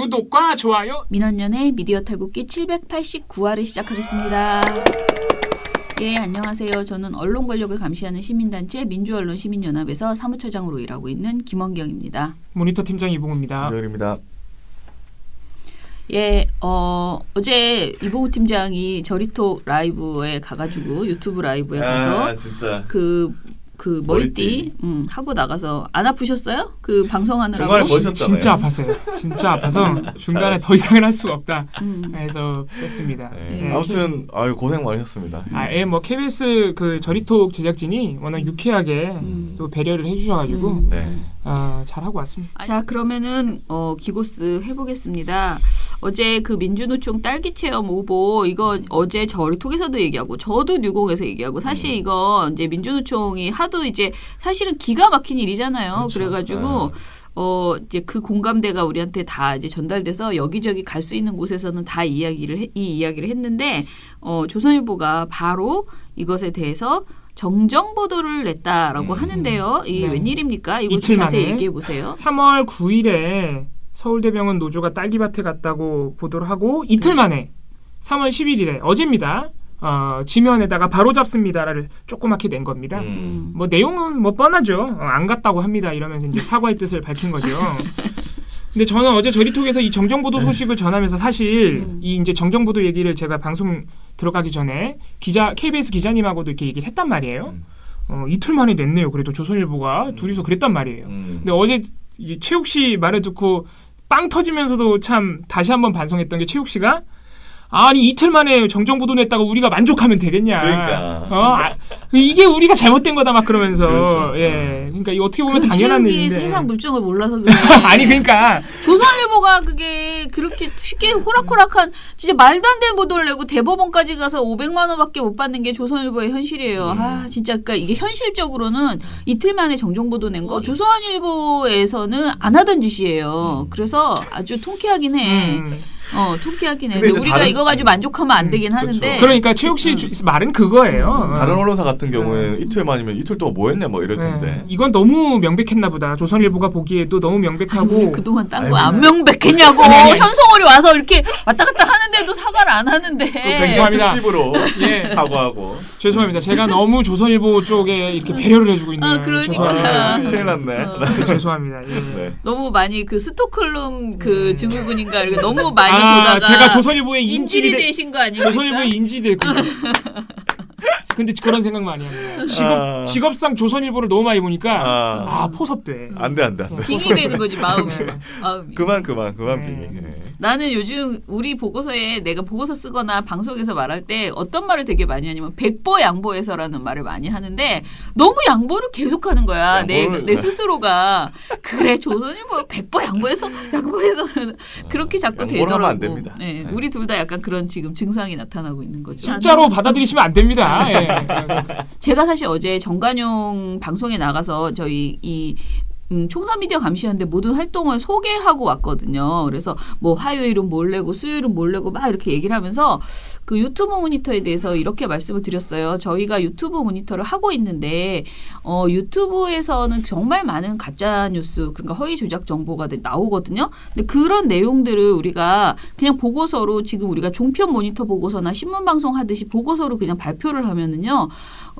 구독과 좋아요 민원연의 미디어 탈곡기 789화를 시작하겠습니다. 예, 안녕하세요. 저는 언론 권력을 감시하는 시민단체 민주언론 시민연합에서 사무처장으로 일하고 있는 김원경입니다. 모니터 팀장 이봉우입니다. 조현입니다. 예, 어, 어제 이보우 팀장이 저리톡 라이브에 가가지고 유튜브 라이브에 가서 아 진짜 그, 그 머리띠, 머리띠. 음, 하고 나가서 안 아프셨어요? 그 방송하느라고? 중간에 멋있었잖아요. 진짜 아팠어요. 진짜 아파서 중간에 잘했어. 더 이상은 할 수가 없다. 음. 해서 뺐습니다. 네. 예. 아무튼 아유 고생 많으셨습니다. 아, 예, 뭐 KBS 그 저리톡 제작진이 워낙 유쾌하게 음. 또 배려를 해주셔가지고 음. 네. 아, 잘 하고 왔습니다. 자 그러면은 어, 기고스 해보겠습니다. 어제 그 민주노총 딸기 체험 오보 이거 어제 저희 톡에서도 얘기하고 저도 뉴공에서 얘기하고 사실 음. 이거 이제 민주노총이 하도 이제 사실은 기가 막힌 일이잖아요. 그렇죠. 그래가지고 네. 어 이제 그 공감대가 우리한테 다 이제 전달돼서 여기저기 갈 수 있는 곳에서는 다 이야기를 해- 이 이야기를 했는데 어 조선일보가 바로 이것에 대해서 정정 보도를 냈다라고 음. 하는데요. 이게 네. 웬일입니까? 이거 좀 자세히. 얘기해 보세요. 3월 9일에 서울대병원 노조가 딸기밭에 갔다고 보도를 하고 이틀 만에 3월 11일에 어제입니다. 어, 지면에다가 바로 잡습니다를 조그맣게 낸 겁니다. 음. 뭐 내용은 뭐 뻔하죠. 어, 안 갔다고 합니다. 이러면서 이제 사과의 뜻을 밝힌 거죠. 근데 저는 어제 저리톡에서 이 정정보도 소식을 전하면서 사실 음. 이 이제 정정보도 얘기를 제가 방송 들어가기 전에 기자 KBS 기자님하고도 이렇게 얘기를 했단 말이에요. 음. 어, 이틀 만에 냈네요. 그래도 조선일보가 둘이서 그랬단 말이에요. 음. 근데 어제 이 최욱 씨 말을 듣고 빵 터지면서도 참 다시 한번 반성했던 게 최욱 씨가 아니 이틀 만에 정정 보도 냈다고 우리가 만족하면 되겠냐. 그러니까. 어, 아, 이게 우리가 잘못된 거다 막 그러면서 그렇죠. 예. 그러니까 이 어떻게 보면 그 당연한 최욱이 일인데. 세상 물정을 몰라서 그래. 아니 그러니까 조선일보가 그게 그렇게 쉽게 호락호락한 진짜 말도 안 되는 보도를 내고 대법원까지 가서 500만 원밖에 못 받는 게 조선일보의 현실이에요. 음. 아 진짜 그러니까 이게 현실적으로는 이틀 만에 정정 보도 낸 거 조선일보에서는 안 하던 짓이에요. 그래서 아주 통쾌하긴 해. 음. 어 통쾌하긴 해. 근데 근데 이제 우리가 다른- 이거 가지고 만족하면 안 음, 되긴 그쵸. 하는데. 그러니까 최욱 씨 음. 주- 말은 그거예요. 다른 어. 언론사 같은 경우에는 이틀 만 이면 이틀 동안 뭐 했냐 뭐 이럴 네. 텐데. 이건 너무 명백했나 보다. 조선일보가 보기에도 너무 명백하고 그동안 딴거 아이고. 안 명백했냐고 아니, 아니. 현송월이 와서 이렇게 왔다 갔다 하는데도 사과를 안 하는데 그 죄송합니다. 백년 특집으로 예. 사과하고. 죄송합니다. 제가 너무 조선일보 쪽에 이렇게 배려를 해주고 있네요. 아, 그러니까. 죄송합니다. 아, 큰일 났네. 어. 네, 죄송합니다. 예. 네. 너무 많이 그 스톡홀름 그 증후군인가 이렇게 너무 많이 아, 보다가 제가 조선일보의 인질이 되, 되신 거 아닙니까? 조선일보의 인질이 됐군요. 근데 그런 생각 많이 합니다. 직업 아. 직업상 조선일보를 너무 많이 보니까 아. 아, 포섭돼. 안돼 안돼 안돼. 빙이 되는 거지 마음이. 네. 마음이. 그만 그만 그만 네. 빙이. 네. 나는 요즘 우리 보고서에 내가 보고서 쓰거나 방송에서 말할 때 어떤 말을 되게 많이 하냐면 백보 양보해서라는 말을 많이 하는데 너무 양보를 계속하는 거야 내, 내 스스로가 그래 조선일보 백보 양보해서 양보해서 그렇게 자꾸 양보를 되더라고. 안 됩니다. 네, 네. 우리 둘 다 약간 그런 지금 증상이 나타나고 있는 거죠. 숫자로 받아들이시면 안 됩니다. 예. 제가 사실 어제 정관용 방송에 나가서 저희 이 음, 총선 미디어 감시하는데 모든 활동을 소개하고 왔거든요. 그래서 뭐 화요일은 뭘 내고 수요일은 뭘 내고 막 이렇게 얘기를 하면서 그 유튜브 모니터에 대해서 이렇게 말씀을 드렸어요. 저희가 유튜브 모니터를 하고 있는데 어, 유튜브에서는 정말 많은 가짜 뉴스 그러니까 허위 조작 정보가 네, 나오거든요. 근데 그런 내용들을 우리가 그냥 보고서로 지금 우리가 종편 모니터 보고서나 신문 방송 하듯이 보고서로 그냥 발표를 하면은요.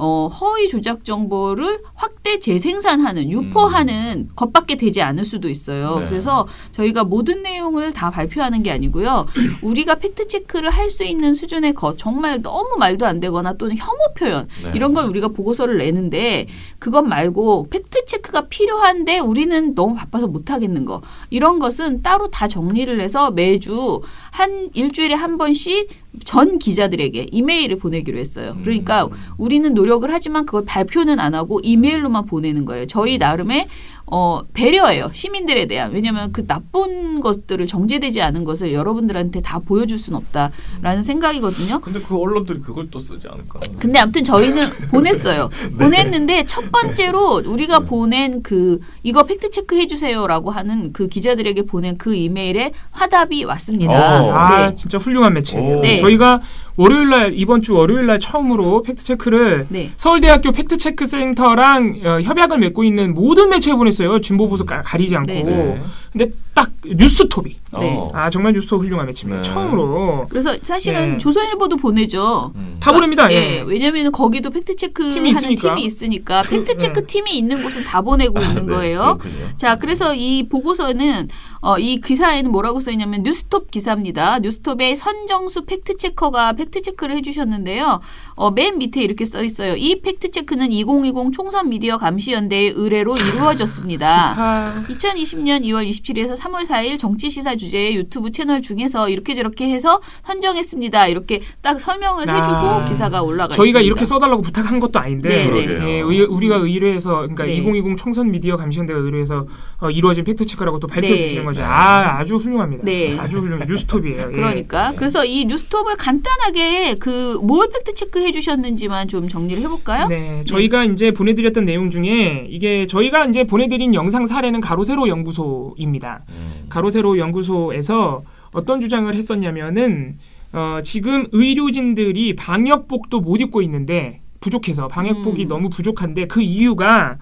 어, 허위 조작 정보를 확대 재생산하는 유포하는 것밖에 되지 않을 수도 있어요. 네. 그래서 저희가 모든 내용을 다 발표하는 게 아니고요. 우리가 팩트 체크를 할 수 있는 수준의 것 정말 너무 말도 안 되거나 또는 혐오 표현 네. 이런 걸 우리가 보고서를 내는데 그것 말고 팩트 체크가 필요한데 우리는 너무 바빠서 못 하겠는 거 이런 것은 따로 다 정리를 해서 매주 한 일주일에 한 번씩 전 기자들에게 이메일을 보내기로 했어요. 그러니까 우리는 노력을 하지만 그걸 발표는 안 하고 이메일로만 보내는 거예요. 저희 나름의 어, 배려예요. 시민들에 대한. 왜냐하면 그 나쁜 것들을 정제되지 않은 것을 여러분들한테 다 보여줄 수는 없다라는 생각이거든요. 근데 그 언론들이 그걸 또 쓰지 않을까? 근데 아무튼 저희는 보냈어요. 네. 보냈는데 첫 번째로 우리가 보낸 그 이거 팩트 체크 해 주세요라고 하는 그 기자들에게 보낸 그 이메일에 화답이 왔습니다. 어. 아 네. 진짜 훌륭한 매체예요. 오. 네. 저희가 월요일 날 이번 주 월요일 날 처음으로 팩트 체크를 네. 서울대학교 팩트 체크 센터랑 어, 협약을 맺고 있는 모든 매체에 보냈어요. 진보 보수 가- 가리지 않고. 네. 네. 근데 딱딱 뉴스톱이 네. 어. 아 정말 뉴스톱 훌륭한 매치입니다. 네. 처음으로 그래서 사실은 네. 조선일보도 보내죠. 음. 다 보냅니다. 예, 예. 왜냐면 거기도 팩트 체크 팀이 하는 있으니까. 팀이 있으니까 팩트 체크 네. 팀이 있는 곳은 다 보내고 있는 네, 거예요. 그렇군요. 자, 그래서 이 보고서는 어, 이 기사에는 뭐라고 써 있냐면 뉴스톱 기사입니다. 뉴스톱의 선정수 팩트 체커가 팩트 체크를 해주셨는데요. 어, 맨 밑에 이렇게 써 있어요. 이 팩트 체크는 2020 총선 미디어 감시 연대의 의뢰로 이루어졌습니다. 다 2020년 2월 27일에서 3월 4일 정치 시사 주제의 유튜브 채널 중에서 이렇게 저렇게 해서 선정했습니다. 이렇게 딱 설명을 해주고 아, 기사가 올라가 저희가 있습니다. 이렇게 써달라고 부탁한 것도 아닌데 네, 네. 예, 의, 우리가 의뢰해서 그러니까 네. 2020 총선 미디어 감시연대가 의뢰해서 어, 이루어진 팩트 체크라고 또 밝혀주시는 네. 거죠. 아 아주 훌륭합니다. 네. 아주 훌륭 뉴스톱이에요. 예. 그러니까 그래서 이 뉴스톱을 간단하게 그 뭘 팩트 체크 해주셨는지만 좀 정리를 해볼까요? 네, 저희가 이제 보내드렸던 내용 중에 이게 저희가 이제 보내드린 영상 사례는 가로세로 연구소입니다. 음. 가로세로 연구소에서 어떤 주장을 했었냐면은 어, 지금 의료진들이 방역복도 못 입고 있는데 부족해서 방역복이 음. 너무 부족한데 그 이유가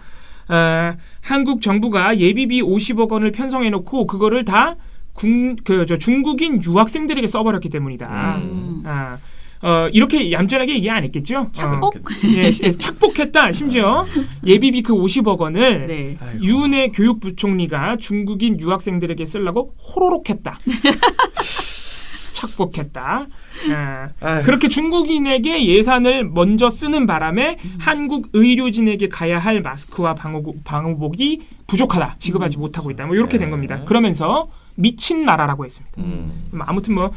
어, 한국 정부가 예비비 50억 원을 편성해 놓고 그거를 다 군, 그, 저 중국인 유학생들에게 써버렸기 때문이다. 음. 아, 어, 이렇게 얌전하게 얘기 안 했겠죠? 어, 착복? 예, 시- 착복했다. 심지어 예비비 그 50억 원을 네. 유은혜 교육부총리가 중국인 유학생들에게 쓰려고 호로록 했다. 착복했다. 아, 아이고. 그렇게 중국인에게 예산을 먼저 쓰는 바람에 한국 의료진에게 가야 할 마스크와 방호복, 방호복이 부족하다. 지급하지 못하고 있다. 뭐 이렇게 된 겁니다. 그러면서 미친 나라라고 했습니다. 음. 뭐 아무튼 뭐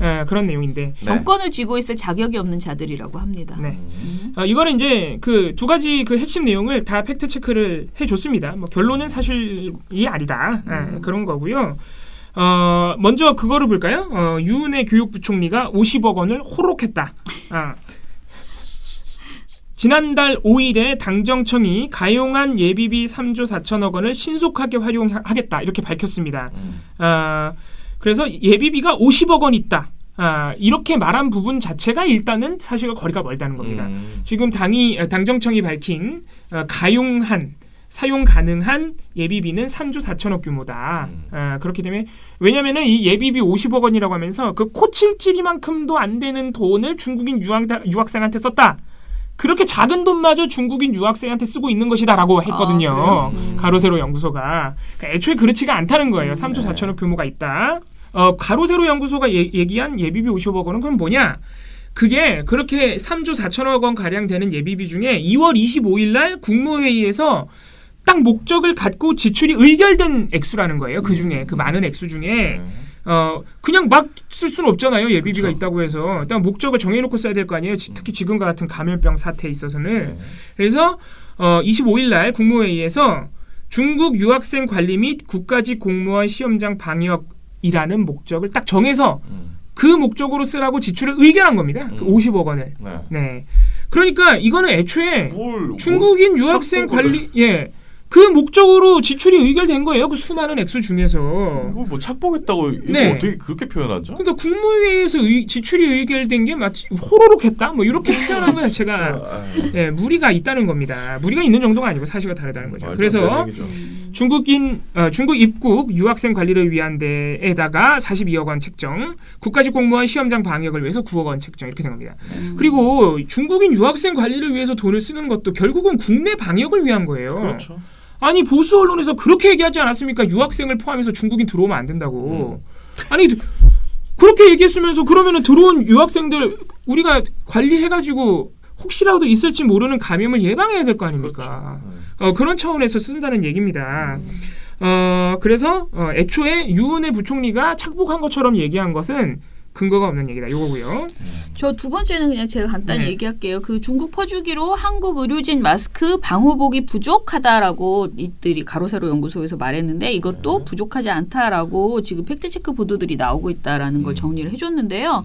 에, 그런 내용인데 네. 정권을 쥐고 있을 자격이 없는 자들이라고 합니다. 네. 음. 어, 이거는 이제 그 두 가지 그 핵심 내용을 다 팩트 체크를 해줬습니다. 뭐 결론은 사실이 아니다 예, 그런 거고요. 어, 먼저 그거를 볼까요? 어, 유은혜 교육부총리가 50억 원을 호록했다. 아. 지난달 5일에 당정청이 가용한 예비비 3조 4천억 원을 신속하게 활용하겠다 이렇게 밝혔습니다. 음. 아, 그래서 예비비가 50억 원 있다. 아, 이렇게 말한 부분 자체가 일단은 사실과 거리가 멀다는 겁니다. 음. 지금 당이 어, 당정청이 밝힌 어, 가용한 사용 가능한 예비비는 3조 4천억 규모다. 음. 아, 그렇기 때문에 왜냐면은 이 예비비 50억 원이라고 하면서 그 코칠찔이만큼도 안 되는 돈을 중국인 유학 유학생한테 썼다. 그렇게 작은 돈마저 중국인 유학생한테 쓰고 있는 것이다라고 했거든요. 아? 음. 가로세로 연구소가 그러니까 애초에 그렇지가 않다는 거예요. 3조 네. 4천억 규모가 있다. 어, 가로세로 연구소가 예, 얘기한 예비비 50억 원은 그럼 뭐냐? 그게 그렇게 3조 4천억 원 가량 되는 예비비 중에 2월 25일 날 국무회의에서 딱 목적을 갖고 지출이 의결된 액수라는 거예요. 그 중에 그 많은 액수 중에 네. 어 그냥 막 쓸 수는 없잖아요. 예비비가 그쵸. 있다고 해서 일단 목적을 정해놓고 써야 될 거 아니에요. 지- 특히 지금과 같은 감염병 사태에 있어서는 네. 그래서 어 25일 날 국무회의에서 중국 유학생 관리 및 국가직 공무원 시험장 방역이라는 목적을 딱 정해서 음. 그 목적으로 쓰라고 지출을 의결한 겁니다. 그 음. 50억 원을. 네. 네. 그러니까 이거는 애초에 뭘 중국인 뭘 유학생 관리 예. 그 목적으로 지출이 의결된 거예요. 그 수많은 액수 중에서. 뭐, 뭐 착복했다고 이거 네. 어떻게 그렇게 표현하죠? 그러니까 국무회의에서 의- 지출이 의결된 게 마치 호로록 했다. 뭐 이렇게 표현하면 제가 아, 예, 무리가 있다는 겁니다. 무리가 있는 정도가 아니고 사실과 다르다는 거죠. 그래서. 중국인 어, 중국 입국 유학생 관리를 위한 데에다가 42억 원 책정, 국가직 공무원 시험장 방역을 위해서 9억 원 책정 이렇게 된 겁니다. 음. 그리고 중국인 유학생 관리를 위해서 돈을 쓰는 것도 결국은 국내 방역을 위한 거예요. 그렇죠. 아니 보수 언론에서 그렇게 얘기하지 않았습니까? 유학생을 포함해서 중국인 들어오면 안 된다고. 아니 그렇게 얘기했으면서 그러면은 들어온 유학생들 우리가 관리해가지고 혹시라도 있을지 모르는 감염을 예방해야 될 거 아닙니까? 그렇죠. 네. 어, 그런 차원에서 쓴다는 얘기입니다. 어, 그래서 어, 애초에 유은혜 부총리가 착복한 것처럼 얘기한 것은 근거가 없는 얘기다. 요거고요. 저 두 번째는 그냥 제가 간단히 네. 얘기할게요. 그 중국 퍼주기로 한국 의료진 마스크 방호복이 부족하다라고 이들이 가로세로 연구소에서 말했는데 이것도 네. 부족하지 않다라고 지금 팩트체크 보도들이 나오고 있다라는 걸 음. 정리를 해줬는데요.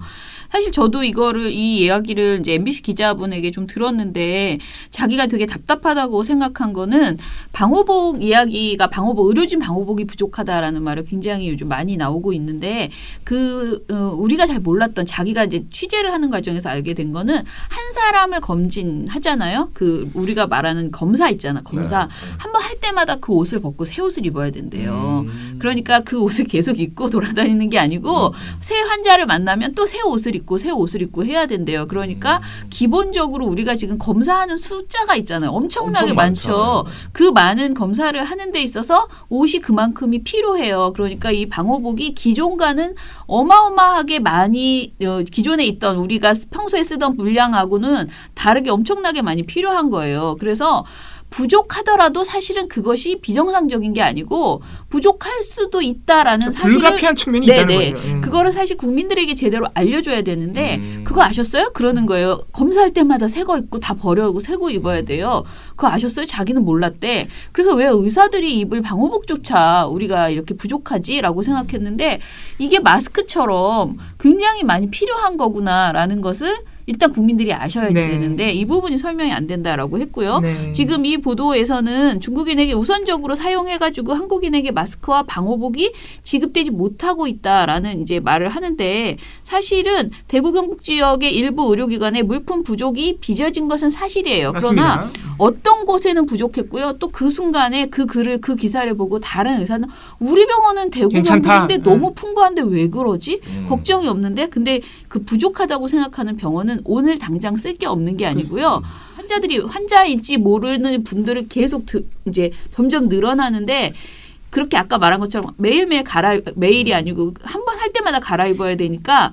사실 저도 이거를 이 이야기를 이제 MBC 기자분에게 좀 들었는데 자기가 되게 답답하다고 생각한 거는 방호복 이야기가 방호복 의료진 방호복이 부족하다라는 말을 굉장히 요즘 많이 나오고 있는데 그 어, 우리가 잘 몰랐던 자기가 이제 취재를 하는 과정에서 알게 된 거는 한 사람을 검진하잖아요. 그 우리가 말하는 검사 있잖아. 검사 네. 한번 할 때마다 그 옷을 벗고 새 옷을 입어야 된대요. 음. 그러니까 그 옷을 계속 입고 돌아다니는 게 아니고 새 환자를 만나면 또 새 옷을 입고 새 옷을 입고 해야 된대요. 그러니까 기본적으로 우리가 지금 검사하는 숫자가 있잖아요. 엄청나게 엄청 많죠. 그 많은 검사를 하는 데 있어서 옷이 그만큼이 필요해요. 그러니까 이 방호복이 기존과는 어마어마하게 많이 어, 기존에 있던 우리가 평소에 쓰던 물량하고는 다르게 엄청나게 많이 필요한 거예요. 그래서 부족하더라도 사실은 그것이 비정상적인 게 아니고 부족할 수도 있다라는 사실을 불가피한 측면이 네네. 있다는 거죠. 예. 그거를 사실 국민들에게 제대로 알려줘야 되는데 음. 그거 아셨어요? 그러는 거예요. 검사할 때마다 새 거 입고 다 버려고 새 거 입어야 돼요. 그거 아셨어요? 자기는 몰랐대. 그래서 왜 의사들이 입을 방호복조차 우리가 이렇게 부족하지라고 생각했는데 이게 마스크처럼 굉장히 많이 필요한 거구나라는 것을 일단 국민들이 아셔야지 네. 되는데 이 부분이 설명이 안 된다라고 했고요. 네. 지금 이 보도에서는 중국인에게 우선적으로 사용해가지고 한국인에게 마스크와 방호복이 지급되지 못하고 있다라는 이제 말을 하는데 사실은 대구 경북 지역의 일부 의료기관에 물품 부족이 빚어진 것은 사실이에요. 그러나 맞습니다. 어떤 곳에는 부족했고요. 또 그 순간에 그 글을 그 기사를 보고 다른 의사는 우리 병원은 대구. 경북인데 네. 너무 풍부한데 왜 그러지? 음. 걱정이 없는데 근데 그 부족하다고 생각하는 병원은 오늘 당장 쓸 게 없는 게 아니고요. 환자들이 환자일지 모르는 분들은 계속 드, 이제 점점 늘어나는데 그렇게 아까 말한 것처럼 매일매일 갈아 매일이 아니고 한 번 할 때마다 갈아입어야 되니까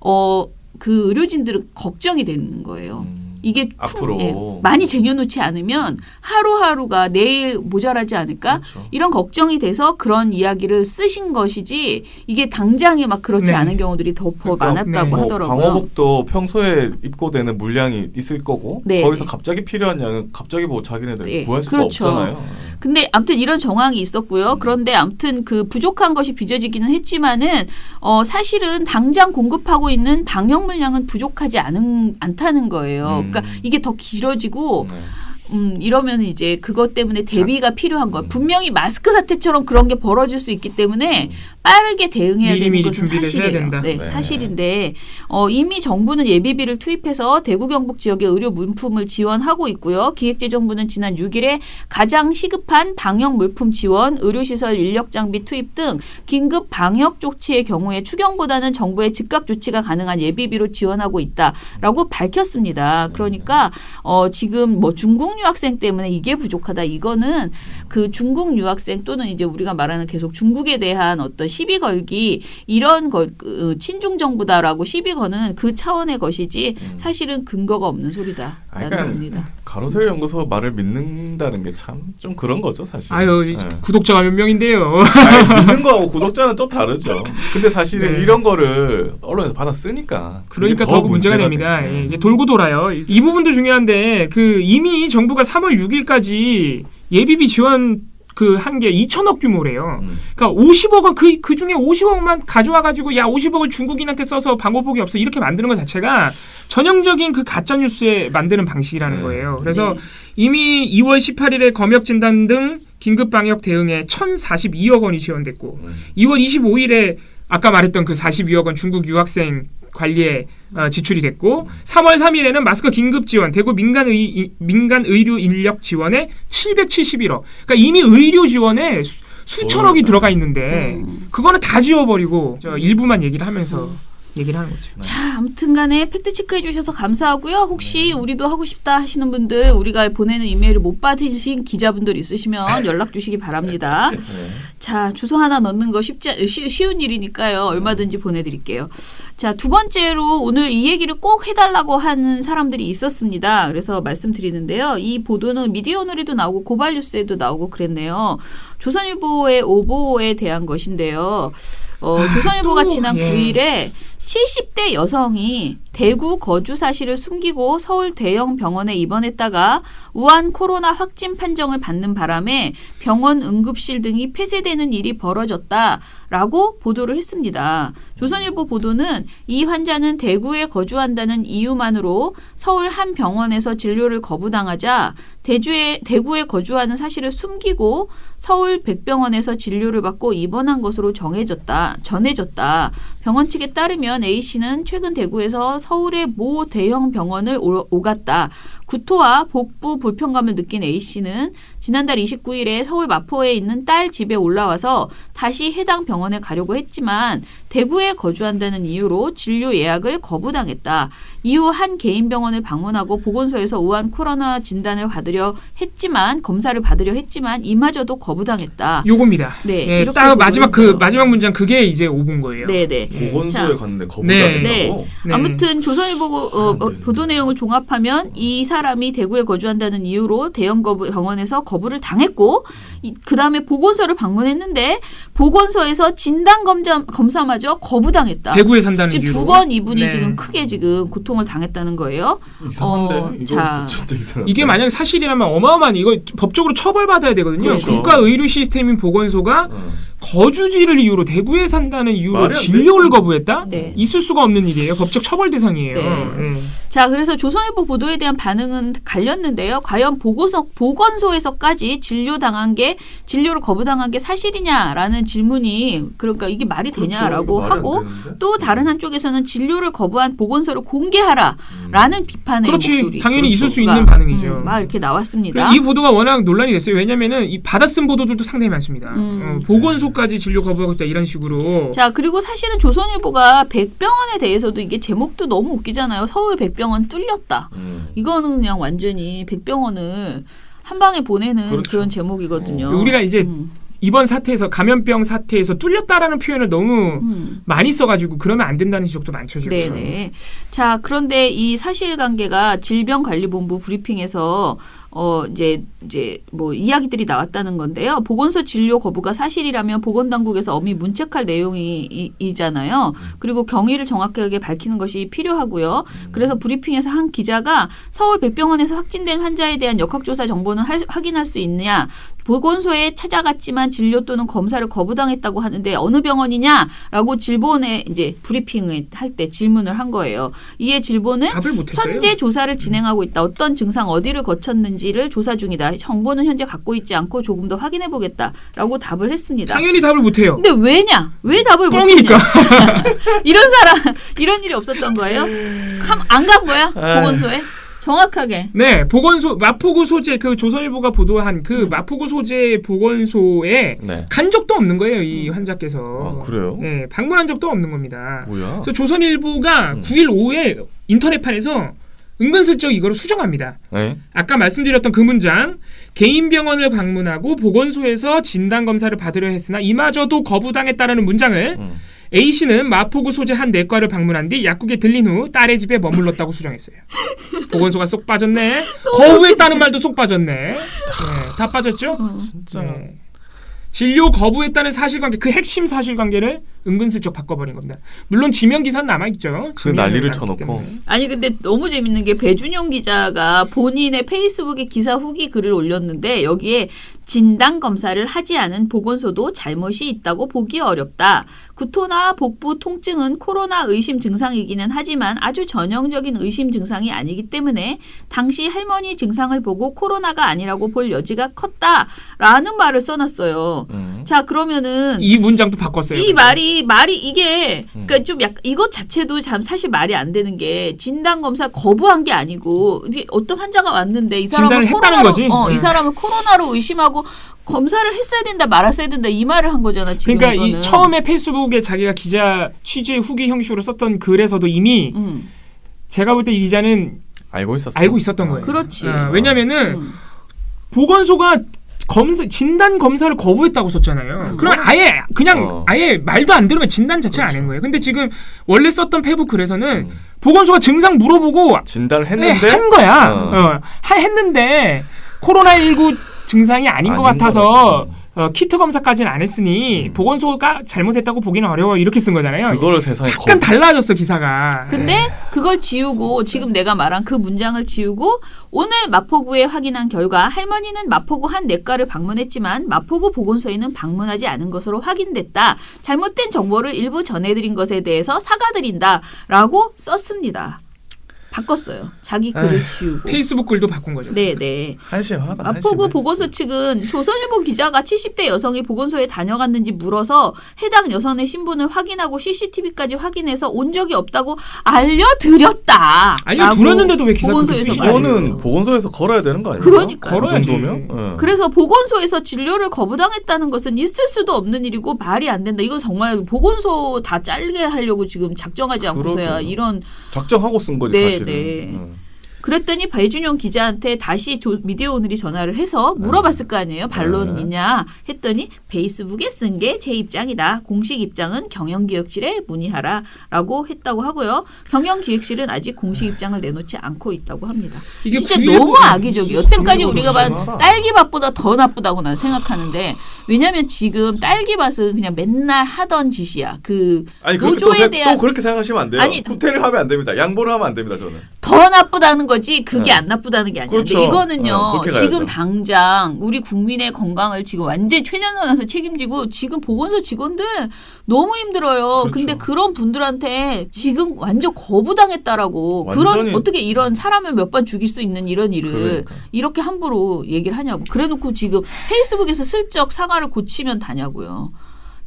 어 그 의료진들은 걱정이 되는 거예요. 음. 이게 앞으로. 예, 많이 쟁여놓지 않으면 하루하루가 내일 모자라지 않을까? 그렇죠. 이런 걱정이 돼서 그런 이야기를 쓰신 것이지 이게 당장에 막 그렇지 네. 않은 경우들이 더, 더 그러니까 많았다고 네. 뭐 하더라고요. 방호복도 평소에 입고 되는 물량이 있을 거고 네. 거기서 갑자기 필요한 양은 갑자기 뭐 자기네들 네. 구할 수가 그렇죠. 없잖아요. 근데 아무튼 이런 정황이 있었고요. 그런데 아무튼 그 부족한 것이 빚어지기는 했지만은 어 사실은 당장 공급하고 있는 방역 물량은 부족하지 않은 않다는 거예요. 음. 그러니까 이게 더 길어지고 네. 음 이러면 이제 그것 때문에 대비가 필요한 거예요. 음. 분명히 마스크 사태처럼 그런 게 벌어질 수 있기 때문에 빠르게 대응해야 되는 것은 사실이에요. 된다. 네, 네. 사실인데 어, 이미 정부는 예비비를 투입해서 대구 경북 지역의 의료 물품을 지원하고 있고요. 기획재정부는 지난 6일에 가장 시급한 방역 물품 지원, 의료시설 인력 장비 투입 등 긴급 방역 조치의 경우에 추경보다는 정부의 즉각 조치가 가능한 예비비로 지원하고 있다라고 밝혔습니다. 그러니까 어, 지금 뭐 중국 유학생 때문에 이게 부족하다. 이거는 그 중국 유학생 또는 이제 우리가 말하는 계속 중국에 대한 어떤 시비 걸기 이런 거 그, 친중 정부다라고 시비 거는 그 차원의 것이지 사실은 근거가 없는 그러니까 겁니다. 가로세로 연구소 말을 믿는다는 게 참 좀 그런 거죠 사실. 아유 네. 구독자가 몇 명인데요. 아니, 믿는 거하고 구독자는 좀 다르죠. 근데 사실은 네. 이런 거를 언론에서 받아 쓰니까 그러니까 더, 문제가, 됩니다. 돼요. 예, 이게 돌고 돌아요. 이 부분도 중요한데 그 이미 정부가 3월 6일까지 예비비 지원 그 한 게 2천억 규모래요. 음. 그러니까 50억 원그그 중에 50억만 가져와 가지고 야 50억을 중국인한테 써서 방호복이 없어 이렇게 만드는 것 자체가 전형적인 그 가짜 뉴스에 만드는 방식이라는 네. 거예요. 그래서 네. 이미 2월 18일에 검역 진단 등 긴급 방역 대응에 1,042억 원이 지원됐고 음. 2월 25일에 아까 말했던 그 42억 원 중국 유학생 관리에 어, 지출이 됐고 3월 3일에는 마스크 긴급 지원 대구 민간 의 이- 민간 의료 인력 지원에 771억. 그러니까 이미 의료 지원에 수, 수천억이 어, 들어가 있는데 음. 그거는 다 지워버리고 저 일부만 얘기를 하면서 얘기를 하는 거죠. 자, 아무튼간에 팩트 체크해 주셔서 감사하고요. 혹시 우리도 하고 싶다 하시는 분들 우리가 보내는 이메일을 못 받으신 기자분들 있으시면 연락 주시기 바랍니다. 네. 자, 주소 하나 넣는 거 쉽지 쉬, 쉬운 일이니까요. 얼마든지 보내드릴게요. 자, 두 번째로 오늘 이 얘기를 꼭 해달라고 하는 사람들이 있었습니다. 그래서 말씀드리는데요. 이 보도는 미디어 오늘에도 나오고 고발뉴스에도 나오고 그랬네요. 조선일보의 오보에 대한 것인데요. 어, 아, 조선일보가 또, 지난 예. 9일에 70대 여성이 대구 거주 사실을 숨기고 서울 대형 병원에 입원했다가 우한 코로나 확진 판정을 받는 바람에 병원 응급실 등이 폐쇄되는 일이 벌어졌다라고 보도를 했습니다. 조선일보 보도는 이 환자는 대구에 거주한다는 이유만으로 서울 한 병원에서 진료를 거부당하자 대주에 대구에 거주하는 사실을 숨기고 서울 백병원에서 진료를 받고 입원한 것으로 정해졌다 전해졌다. 병원 측에 따르면 A 씨는 최근 대구에서 서울의 모 대형 병원을 오- 오갔다. 구토와 복부 불편감을 느낀 A 씨는 지난달 29일에 서울 마포에 있는 딸 집에 올라와서 다시 해당 병원에 가려고 했지만 대구에 거주한다는 이유로 진료 예약을 거부당했다. 이후 한 개인 병원을 방문하고 보건소에서 우한 코로나 진단을 받으려 했지만 검사를 받으려 했지만 이마저도 거부당했다. 요겁니다. 네, 예, 딱 마지막 그 있어요. 마지막 문장 그게 이제 5분 거예요. 네, 네. 보건소에 자, 갔는데 네. 거부당했다고. 네. 아무튼 조선일보 어, 안 어, 되는데. 보도 내용을 종합하면 이 사람이 대구에 거주한다는 이유로 대형 거부 병원에서 거부 를 당했고 그 다음에 보건소를 방문했는데 보건소에서 진단 검사 검사마저 거부당했다. 대구에 산다는 지금 이유로. 두번 이분이 네. 지금 크게 지금 고통을 당했다는 거예요. 이상한데 어, 자. 이게 만약에 사실이라면 어마어마한 이거 법적으로 처벌받아야 되거든요. 그렇죠. 국가 의료 시스템인 보건소가 어. 거주지를 이유로 대구에 산다는 이유로 말이 안 진료를. 거부했다? 네. 있을 수가 없는 일이에요. 법적 처벌 대상이에요. 네. 예. 자, 그래서 조선일보 보도에 대한 반응은 갈렸는데요. 과연 보고서, 보건소에서까지 진료 당한 게, 진료를 거부당한 게 사실이냐라는 질문이, 그러니까 이게 말이 그렇죠. 되냐라고 이거 말이 안 하고, 되는데? 또 다른 한쪽에서는 진료를 거부한 보건소를 공개하라라는 비판의 그렇지. 목소리. 당연히 있을 수 그러니까, 있는 반응이죠. 음, 막 이렇게 나왔습니다. 이 보도가 워낙 논란이 됐어요. 왜냐면은 이 받아쓴 보도들도 상당히 많습니다. 음. 어, 보건소 까지 진료 거부하고 있다 이런 식으로. 자, 그리고 사실은 조선일보가 백병원에 대해서도 이게 제목도 너무 웃기잖아요. 서울 백병원 뚫렸다. 음. 이거는 그냥 완전히 백병원을 한 방에 보내는 그렇죠. 그런 제목이거든요. 우리가 이제 음, 이번 사태에서 감염병 사태에서 뚫렸다라는 표현을 너무 음. 많이 써가지고 그러면 안 된다는 지적도 많죠 지금. 네네. 자, 그런데 이 사실관계가 질병관리본부 브리핑에서 어 이제 이제 뭐 이야기들이 나왔다는 건데요. 보건소 진료 거부가 사실이라면 보건 당국에서 엄히 문책할 내용이잖아요. 그리고 경위를 정확하게 밝히는 것이 필요하고요. 그래서 브리핑에서 한 기자가 서울 백병원에서 확진된 환자에 대한 역학조사 정보는 할- 확인할 수 있느냐? 보건소에 찾아갔지만 진료 또는 검사를 거부당했다고 하는데 어느 병원이냐라고 질본에 이제 브리핑을 할 때 질문을 한 거예요. 이에 질본은. 현재 조사를 진행하고 있다. 어떤 증상 어디를 거쳤는지를 조사 중이다. 정보는 현재 갖고 있지 않고 조금 더 확인해 보겠다라고 답을 했습니다. 당연히 답을 못 해요. 근데 왜냐? 왜 답을 뻥이니까. 못하냐? 이런 사람 이런 일이 없었던 거예요? 안 간 거야? 보건소에? 정확하게. 네, 보건소 마포구 소재 그 조선일보가 보도한 그 음. 마포구 소재 보건소에 네. 간 적도 없는 거예요 음. 이 환자께서. 아 그래요? 네, 방문한 적도 없는 겁니다. 뭐야? 그래서 조선일보가 음. 9일 오후에 인터넷판에서 은근슬쩍 이거를 수정합니다. 네. 아까 말씀드렸던 그 문장 개인 병원을 방문하고 보건소에서 진단 검사를 받으려 했으나 이마저도 거부당했다라는 문장을 음. A 씨는 마포구 소재 한 내과를 방문한 뒤 약국에 들린 후 딸의 집에 머물렀다고 수정했어요. 보건소가 쏙 빠졌네. 거부했다는 말도 쏙 빠졌네. 네, 다 빠졌죠? 진짜. 네. 진료 거부했다는 사실관계 그 핵심 사실관계를 은근슬쩍 바꿔버린 겁니다. 물론 지명 기사는 남아 있죠. 그 난리를 쳐놓고. 아니 근데 너무 재밌는 게 배준용 기자가 본인의 페이스북에 기사 후기 글을 올렸는데 여기에 진단 검사를 하지 않은 보건소도 잘못이 있다고 보기 어렵다. 구토나 복부 통증은 코로나 의심 증상이기는 하지만 아주 전형적인 의심 증상이 아니기 때문에 당시 할머니 증상을 보고 코로나가 아니라고 볼 여지가 컸다라는 말을 써놨어요. 음. 자 그러면은 이 문장도 바꿨어요. 이 말이 말이 이게 음. 그러니까 좀 약간 이것 자체도 참 사실 말이 안 되는 게 진단 검사 거부한 게 아니고 어떤 환자가 왔는데 이 사람은 코로나로 거지. 어, 네. 이 사람은 코로나로 의심하고 검사를 했어야 된다 말았어야 된다 이 말을 한 거잖아 지금 그러니까 이. 처음에 페이스북에 자기가 기자 취재 후기 형식으로 썼던 글에서도 이미 음, 제가 볼 때 이 기자는 알고 있었어. 알고 있었던 거예요. 그렇지. 어, 왜냐면은 음. 보건소가 검사 진단 검사를 거부했다고 썼잖아요. 그럼 아예 그냥 어. 아예 말도 안 들으면 진단 자체를 안 그렇죠. 한 거예요. 근데 지금 원래 썼던 페북 글에서는 음. 보건소가 증상 물어보고 진단을 네, 했는데 한 거야. 어. 어. 하- 했는데 코로나 19 증상이 아닌 것 아닌 같아서 거라고. 어, 키트 검사까지는 안 했으니 음. 보건소가 잘못했다고 보기는 어려워 이렇게 쓴 거잖아요. 그거를 세상에 약간 거- 달라졌어 기사가. 근데 그걸 지우고 지금 내가 말한 그 문장을 지우고 오늘 마포구에 확인한 결과 할머니는 마포구 한 내과를 방문했지만 마포구 보건소에는 방문하지 않은 것으로 확인됐다. 잘못된 정보를 일부 전해드린 것에 대해서 사과드린다라고 썼습니다. 바꿨어요. 자기 글을 지우고. 페이스북 글도 바꾼 거죠. 네, 네. 한심하다. 마포구 한심해. 보건소 측은 조선일보 기자가 70대 여성이 보건소에 다녀갔는지 물어서 해당 여성의 신분을 확인하고 CCTV까지 확인해서 온 적이 없다고 알려드렸다. 알려드렸는데도 왜 기사 보건소에서 말했어요. 보건소에서 걸어야 되는 거 아니에요? 그러니까요. 그. 정도면? 예. 그래서 보건소에서 진료를 거부당했다는 것은 있을 수도 없는 일이고 말이 안 된다. 이건 정말 보건소 다 잘게 하려고 지금 작정하지 않고서야. 이런 작정하고 쓴 거지 네, 사실 은. 네. 음. 그랬더니 배준용 기자한테 다시 조- 미디어 오늘이 전화를 해서 물어봤을 거 아니에요. 반론이냐 했더니 페이스북에 쓴 게 제 입장이다. 공식 입장은 경영기획실에 문의하라라고 했다고 하고요. 경영기획실은 아직 공식 입장을 내놓지 않고 있다고 합니다. 이게 진짜 너무 보여. 악의적이에요. 여태까지 우리가 봐. 딸기밭보다 더 나쁘다고 난 생각하는데 왜냐하면 지금 딸기밭은 그냥 맨날 하던 짓이야. 그 아니 또, 노조에 세- 대한 또 그렇게 생각하시면 안 돼요. 아니, 후퇴를 하면 안 됩니다. 양보를 하면 안 됩니다. 저는. 더 나쁘다는 거지 그게 네. 안 나쁘다는 게 아니야. 그렇죠. 근데 이거는요. 어, 그렇게 지금. 당장 우리 국민의 건강을 지금 완전 최전선에서 책임지고 지금 보건소 직원들 너무 힘들어요. 그렇죠. 근데 그런 분들한테 지금 완전 거부당했다라고 그런 어떻게 이런 사람을 몇 번 죽일 수 있는 이런 일을 그러니까. 이렇게 함부로 얘기를 하냐고. 그래놓고 지금 페이스북에서 슬쩍 사과를 고치면 다냐고요.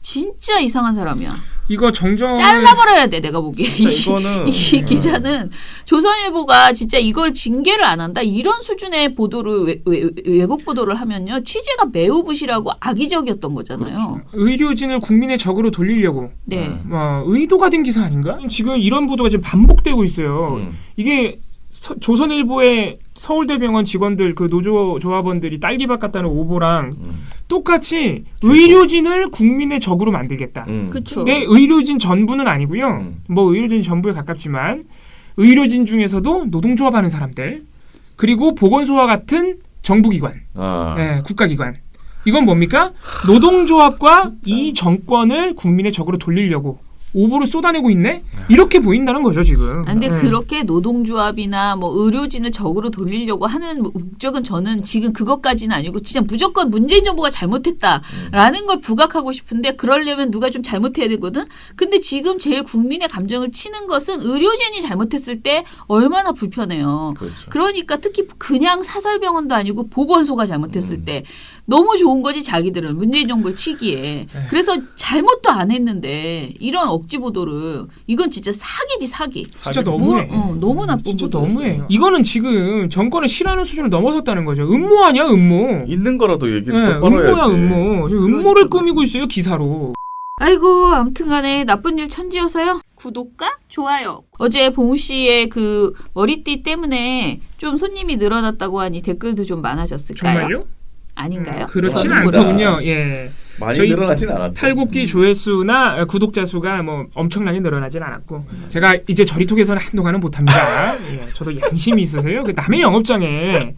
진짜 이상한 사람이야. 이거 정정 잘라버려야 돼 내가 보기에 이, 이거는 이 기자는 조선일보가 진짜 이걸 징계를 안 한다 이런 수준의 보도를 외, 외, 국 보도를 하면요 취재가 매우 부실하고 악의적이었던 거잖아요. 그렇죠. 의료진을 국민의 적으로 돌리려고 네. 음. 어, 의도가 된 기사 아닌가? 지금 이런 보도가 지금 반복되고 있어요. 음. 이게 서- 조선일보의 서울대병원 직원들 그 노조 조합원들이 딸기밭 갖다는 오보랑 음. 똑같이 의료진을 국민의 적으로 만들겠다. 음. 근데 의료진 전부는 아니고요. 음. 뭐 의료진 전부에 가깝지만 의료진 중에서도 노동조합 하는 사람들 그리고 보건소와 같은 정부기관, 아. 예, 국가기관. 이건 뭡니까? 노동조합과 이 정권을 국민의 적으로 돌리려고 오보를 쏟아내고 있네? 이렇게 보인다는 거죠, 지금. 아, 근데 예. 그렇게 노동조합이나 뭐 의료진을 적으로 돌리려고 하는 목적은 저는 지금 그것까지는 아니고 진짜 무조건 문재인 정부가 잘못했다라는 걸 부각하고 싶은데 그러려면 누가 좀 잘못해야 되거든. 근데 지금 제일 국민의 감정을 치는 것은 의료진이 잘못했을 때 얼마나 불편해요. 그렇죠. 그러니까 특히 그냥 사설병원도 아니고 보건소가 잘못했을 음. 때 너무 좋은 거지 자기들은 문재인 정부를 치기에 그래서 잘못도 안 했는데 이런 억지 보도를 이건 진짜 사기지 사기. 진짜 너무해. 뭐, 어, 너무 나쁜 진짜. 너무해요. 이거는 지금 정권을 싫어하는 수준을 넘어섰다는 거죠. 음모 아니야, 음모. 있는 거라도 얘기를 예, 똑바로 음모야, 해야지. 음모. 지금 음모를 꾸미고 있어요, 기사로. 아이고 아무튼간에 나쁜 일 천지여서요. 구독과 좋아요. 어제 봉우 씨의 그 머리띠 때문에 좀 손님이 늘어났다고 하니 댓글도 좀 많아졌을까요? 정말요? 아닌가요? 음, 그렇지는 저는 않더군요. 예. 많이 저희 늘어나진 않았죠. 탈곡기 조회수나 구독자 수가 뭐 엄청나게 늘어나진 않았고 제가 이제 저리톡에서는 한동안은 못합니다. 예, 저도 양심이 있어서요. 그 남의 영업장에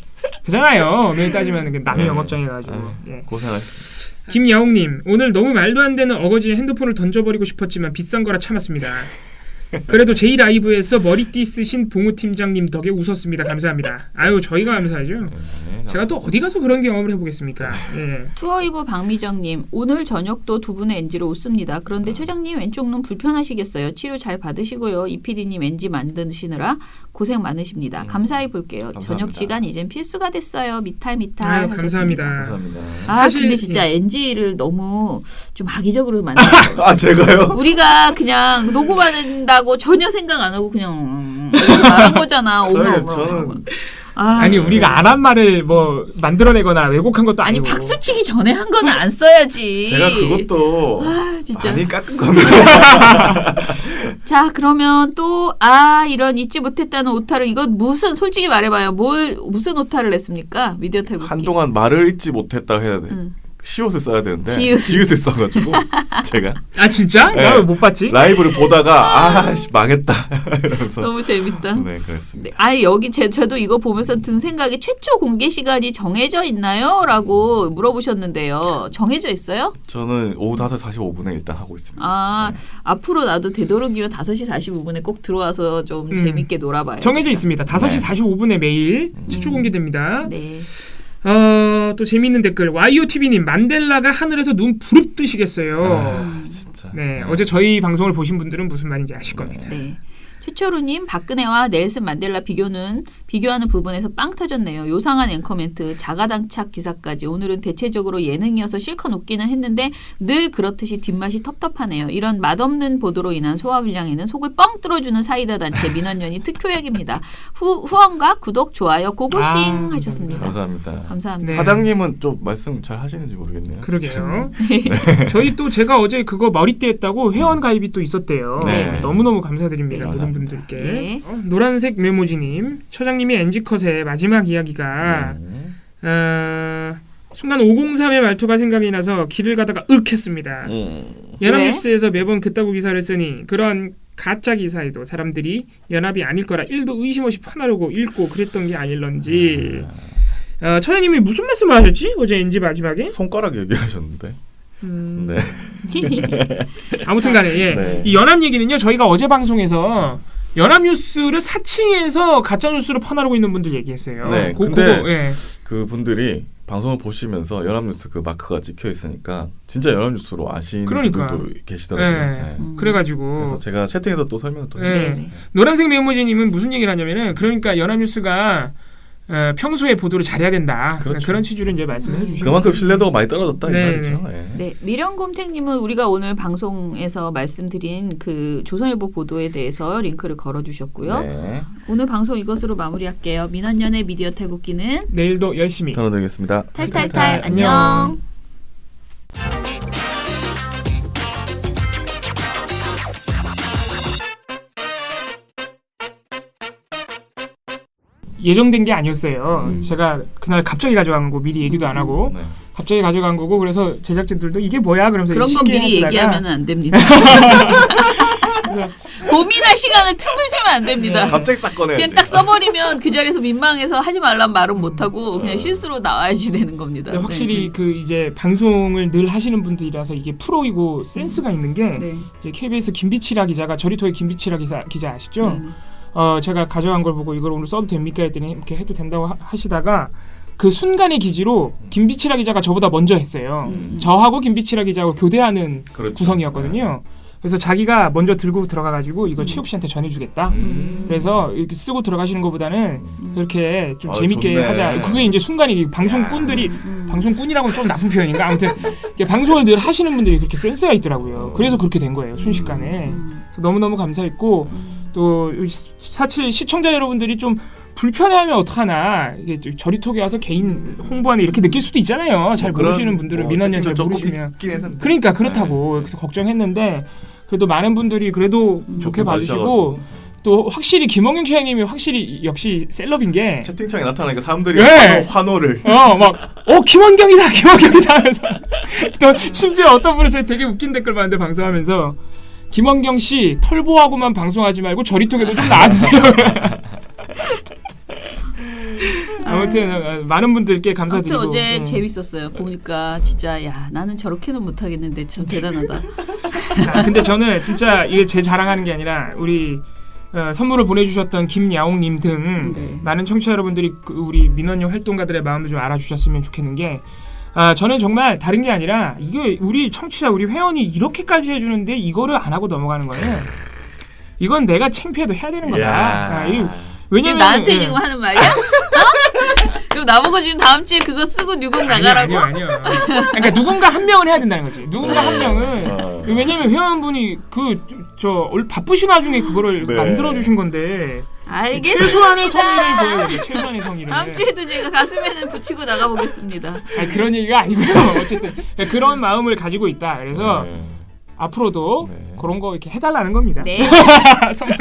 그잖아요. 매일 따지면 그 남의 네. 영업장에 가지고. 아, 예. 고생하셨습니다. 김야옥님 오늘 너무 말도 안 되는 어거지에 핸드폰을 던져버리고 싶었지만 비싼 거라 참았습니다. 그래도 제 라이브에서 머리띠 쓰신 봉우 팀장님 덕에 웃었습니다. 감사합니다. 아유 저희가 감사하죠. 네, 제가 또 어디 가서 그런 경험을 해보겠습니까? 예. 투어이브 박미정님 오늘 저녁도 두 분의 NG로 웃습니다. 그런데 최장님 왼쪽 눈 불편하시겠어요. 치료 잘 받으시고요. 이PD님 NG 만드시느라 고생 많으십니다. 음. 감사히 볼게요. 감사합니다. 저녁 시간 이젠 필수가 됐어요. 미탈 미탈. 아유. 감사합니다. 감사합니다. 아 사실, 근데 진짜 NG를 너무 좀 악의적으로 만들어. 아 제가요? 우리가 그냥 녹음한다 고 전혀 생각 안 하고 그냥 음, 이렇게 말한 거잖아. 저는 오늘. 아, 아니. 우리가 안 한 말을 뭐 만들어내거나 왜곡한 것도 아니 아니고. 박수 치기 전에 한 거는 안 써야지. 제가 그것도 아 진짜. 많이 깎은 겁니다. 자 그러면 또 아 이런 잊지 못했다는 오타를 이건 무슨 솔직히 말해봐요. 뭘 무슨 오타를 냈습니까? 미디어 탈곡기. 한동안 말을 잊지 못했다 해야 돼. 응. 시옷을 써야 되는데 지읒을. 써가지고 제가 아 진짜? 네. 나왜 못 봤지? 라이브를 보다가 아 씨, 망했다 이러면서 너무 재밌다. 네 그랬습니다. 네, 아예 여기 제 저도 이거 보면서 든 생각이 최초 공개 시간이 정해져 있나요?라고 물어보셨는데요. 정해져 있어요? 저는 오후 5시 45분에 일단 하고 있습니다. 아 네. 앞으로 나도 되도록이면 5시 45분에 꼭 들어와서 좀 음. 재밌게 놀아봐요. 정해져 있습니다. 5시 네. 45분에 매일 최초 음. 공개됩니다. 네. 어, 또 재미있는 댓글. YOTV님 만델라가 하늘에서 눈 부릅뜨시겠어요. 아, 진짜. 네, 어제 저희 방송을 보신 분들은 무슨 말인지 아실 겁니다. 네. 최초루님 박근혜와 넬슨 만델라 비교는 비교하는 부분에서 빵 터졌네요. 요상한 앵커 멘트, 자가당착 기사까지 오늘은 대체적으로 예능이어서 실컷 웃기는 했는데 늘 그렇듯이 뒷맛이 텁텁하네요. 이런 맛없는 보도로 인한 소화불량에는 속을 뻥 뚫어주는 사이다 단체 민원연이 특효약입니다. 후, 후원과 구독, 좋아요, 고고싱 아, 하셨습니다. 감사합니다. 감사합니다. 네. 사장님은 좀 말씀 잘 하시는지 모르겠네요. 그러게요. 저희 또 제가 어제 그거 머리띠 했다고 회원 가입이 또 있었대요. 네. 너무너무 감사드립니다. 네. 모든 분들께. 네. 어, 노란색 메모지님. 처장님 이 NG컷의 마지막 이야기가 네. 어, 순간 503의 말투가 생각이 나서 길을 가다가 윽 했습니다. 음. 연합뉴스에서 매번 그따구 기사를 쓰니 그런 가짜 기사에도 사람들이 연합이 아닐 거라 1도 의심 없이 퍼나르고 읽고 그랬던 게 아닐런지 어, 처장님이 무슨 말씀을 하셨지? 어제 NG 마지막에? 손가락 얘기하셨는데. 음, 네. 아무튼 간에 예. 네. 이 연합 얘기는요 저희가 어제 방송에서 연합뉴스를 사칭해서 가짜 뉴스를 퍼나르고 있는 분들 얘기했어요. 네, 고, 근데 그거, 예. 그 분들이 방송을 보시면서 연합뉴스 그 마크가 찍혀 있으니까 진짜 연합뉴스로 아시는 그러니까. 분들도 계시더라고요. 네. 네. 음. 그래가지고 그래서 제가 채팅에서 또 설명을 또 네. 했어요. 네, 네. 노란색 메모지님은 무슨 얘기를 하냐면은 그러니까 연합뉴스가 어, 평소에 보도를 잘해야 된다. 그런 그렇죠. 취지로 이제 말씀을 음. 해주시고 그만큼 신뢰도가 많이 떨어졌다 이 네, 말이죠. 예. 네, 미령곰탱님은 우리가 오늘 방송에서 말씀드린 그 조선일보 보도에 대해서 링크를 걸어주셨고요. 네. 오늘 방송 이것으로 마무리할게요. 민원연의 미디어 탈곡기는 내일도 열심히 전화드리겠습니다. 탈탈탈 안녕. 안녕. 예정된 게 아니었어요. 음. 제가 그날 갑자기 가져간 거고 미리 얘기도 안 하고 네. 갑자기 가져간 거고 그래서 제작진들도 이게 뭐야 그러면서 그런 건 미리 얘기하면 안 됩니다. 고민할 시간을 틈을 주면 안 됩니다. 갑자기 싹 꺼내야지. 그냥 딱 써버리면 그 자리에서 민망해서 하지 말란 말은 못 하고 그냥 실수로 나와야지 되는 겁니다. 근데 확실히 네, 그 이제 방송을 늘 하시는 분들이라서 이게 프로이고 센스가 있는 게 네. 네. 이제 KBS 김비치라 기자가 저리토의 김비치라 기자, 기자 아시죠? 네, 네. 어 제가 가져간 걸 보고 이걸 오늘 써도 됩니까 했더니 이렇게 해도 된다고 하, 하시다가 그 순간의 기지로 김비치라 기자가 저보다 먼저 했어요. 음. 저하고 김비치라 기자하고 교대하는 그렇죠. 구성이었거든요. 그래서 자기가 먼저 들고 들어가가지고 이걸 최욱 씨한테 전해주겠다. 음. 그래서 이렇게 쓰고 들어가시는 것보다는 그렇게 좀 아, 재밌게 좋네. 하자. 그게 이제 순간이 방송꾼들이 음. 방송꾼이라고는 좀 나쁜 표현인가 아무튼 방송을 늘 하시는 분들이 그렇게 센스가 있더라고요. 어. 그래서 그렇게 된 거예요 순식간에. 음. 그래서 너무 너무 감사했고 또 사실 시청자 여러분들이 좀 불편해하면 어떡하나 이게 좀 저리톡에 와서 개인 홍보하는 이렇게 느낄 수도 있잖아요. 잘 뭐 모르시는 분들은 뭐 민원연 잘 모르시면. 그러니까 그렇다고 네. 그래서 걱정했는데 그래도 많은 분들이 그래도 좋게 봐주시고. 또 확실히 김홍영 최장님이 확실히 역시 셀럽인 게 채팅창에 나타나니까 사람들이 네. 환호, 환호를 어, 막, 어, 김원경이다, 김원경이다 하면서. 또, 심지어 어떤 분은 저희 되게 웃긴 댓글 봤는데, 방송하면서. 김원경 씨, 털보하고만 방송하지 말고 저리톡에도 좀 나와주세요. 아무튼, 어, 많은 분들께 아무튼 감사드리고. 어제 예. 재밌었어요. 보니까 진짜 야 나는 저렇게는 못하겠는데 참 대단하다. 아, 근데 저는 진짜 이게 제 자랑하는 게 아니라, 우리, 어, 선물을 보내주셨던 김야옹님 등 네. 많은 청취자 여러분들이 그 우리 민원요 활동가들의 마음을 좀 알아주셨으면 좋겠는 게 아, 저는 정말 다른 게 아니라 이게 우리 청취자 우리 회원이 이렇게까지 해주는데 이거를 안 하고 넘어가는 거는 이건 내가 창피해도 해야 되는 거다. 아, 이- 지금 왜냐면 나한테 예. 지금 하는 말이야? 어? 그럼 나보고 지금 다음 주에 그거 쓰고 뉴욕 나가라고? 아니요, 아니요. 그러니까 누군가 한 명은 해야 된다는 거지. 누군가 한 명은 어. 왜냐면 회원분이 그 저 바쁘신 와중에 그거를 네. 만들어 주신 건데 알겠습니다. 최소한의 성의를 보여야 돼. 최소한의 성의를. 다음 주에도 제가 가슴에는 붙이고 나가보겠습니다. 아니, 그런 얘기가 아니고요. 어쨌든 그런 마음을 가지고 있다. 그래서 네. 앞으로도 네. 그런 거 이렇게 해달라는 겁니다. 네. 선물